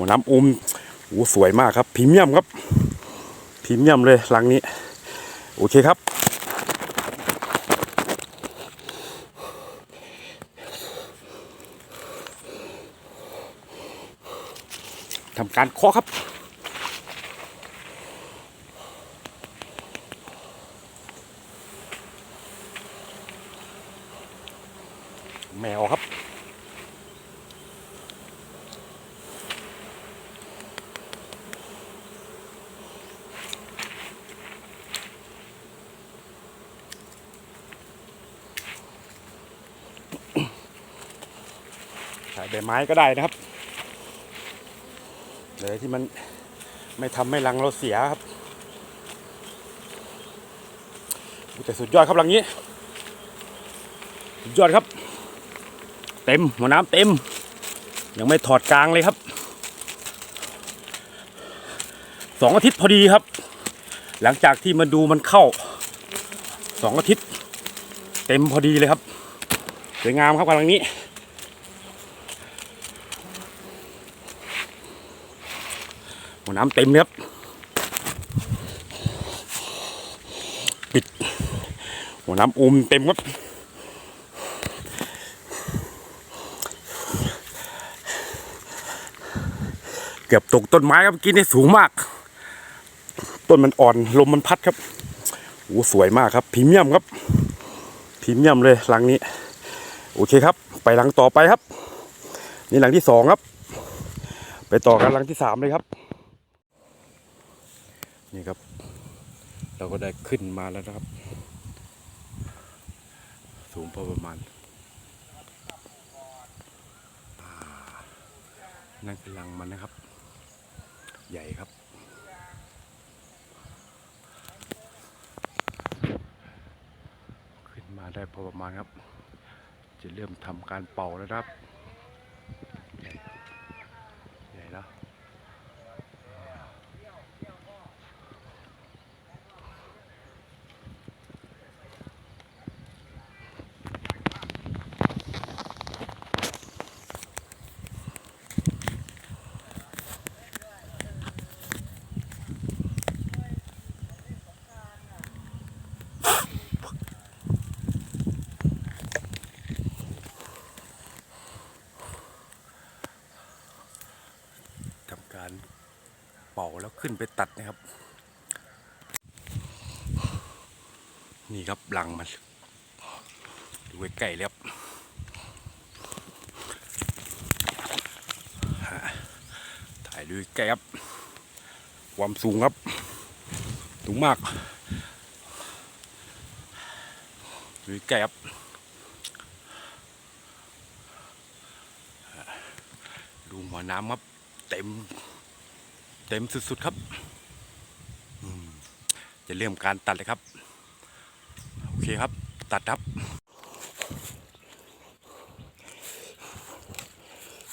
หัวน้ำอมโอ้สวยมากครับพรีเมียมครับพรีเมียมเลยรังนี้ โอเคครับ ทำการเคาะครับแมวครับ ส่ใบไม้ก็ได้นะครับเลยที่มันไม่ทำให้รังเราเสียครับแต่สุดยอดครับรังนี้สุดยอดครับ เต็มหัวน้ำเต็ม ยังไม่ถอดกลางเลยครับสองอาทิตย์พอดีครับ หลังจากที่มาดูมันเข้าสองอาทิตย์ เต็มพอดีเลยครับสวยงามครับกำลังนี้ หัวน้ำเต็มเลยครับปิดหัวน้ำอุมเต็มครับเกือบตกต้นไม้ครับเมื่อกินนี่สูงมาก ต้นมันอ่อนลมมันพัดครับโอ้สวยมากครับพรีเมียมครับพรีเมียมเลยรังนี้ โอเคครับ ไปรังต่อไปครับ นี่รังที่สองครับ ไปต่อกันรังที่สามเลยครับ นี่ครับ เราก็ได้ขึ้นมาแล้วนะครับ สูงพอประมาณนั่นคือรังมันนะครับ ใหญ่ครับขึ้นมาได้พอประมาณครับ จะเริ่มทำการเป่าแล้วครับ ใหญ่ใหญ่แล้ว ป่าแล้วขึ้นไปตัดนะครับ นี่ครับหลังมันดูใกล้ๆเลยครับฮะถ่ายดูใกล้ครับความสูงครับ สูงมากดูใกล้ครับดูหัวน้ำครับเต็ม เต็มสุดๆครับจะเริ่มการตัดเลยครับ โอเคครับ ตัดครับ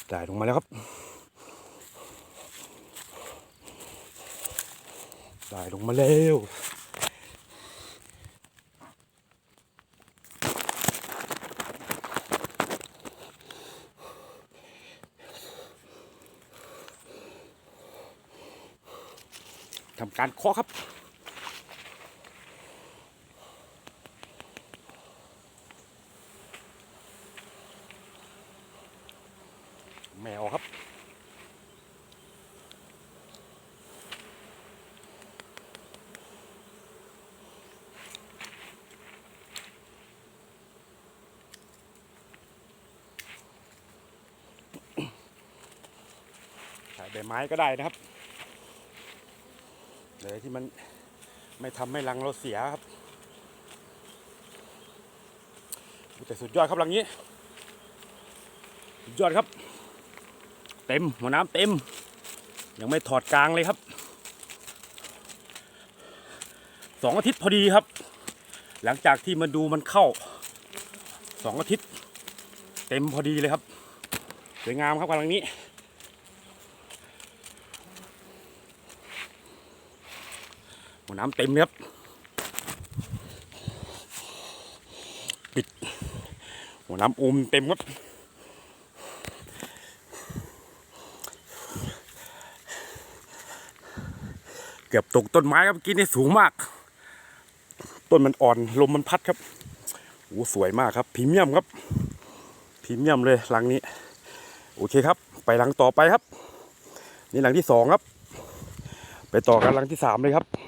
ได้ลงมาแล้วครับได้ลงมาแล้ว ทำการเคาะครับแมวครับ ใส่ใบไม้ก็ได้นะครับ เลยที่มันไม่ทำให้รังเราเสียครับแต่สุดยอดครับรังนี้ สุดยอดครับ เต็มหัวน้ำเต็ม ยังไม่ถอดกลางเลยครับสองอาทิตย์พอดีครับ หลังจากที่มาดูมันเข้าสองอาทิตย์ เต็มพอดีเลยครับ สวยงามครับกำลังนี้ หัวน้ำเต็มเลยครับปิดหัวน้ำอมเต็มครับเกือบตกต้นไม้ครับเมื่อกินนี่สูงมาก ต้นมันอ่อนลมมันพัดครับโอ้สวยมากครับพรีเมียมครับพรีเมียมเลยหลังนี้ โอเคครับ ไปหลังต่อไปครับ นี่หลังที่สองครับ ไปต่อกันหลังที่สามเลยครับ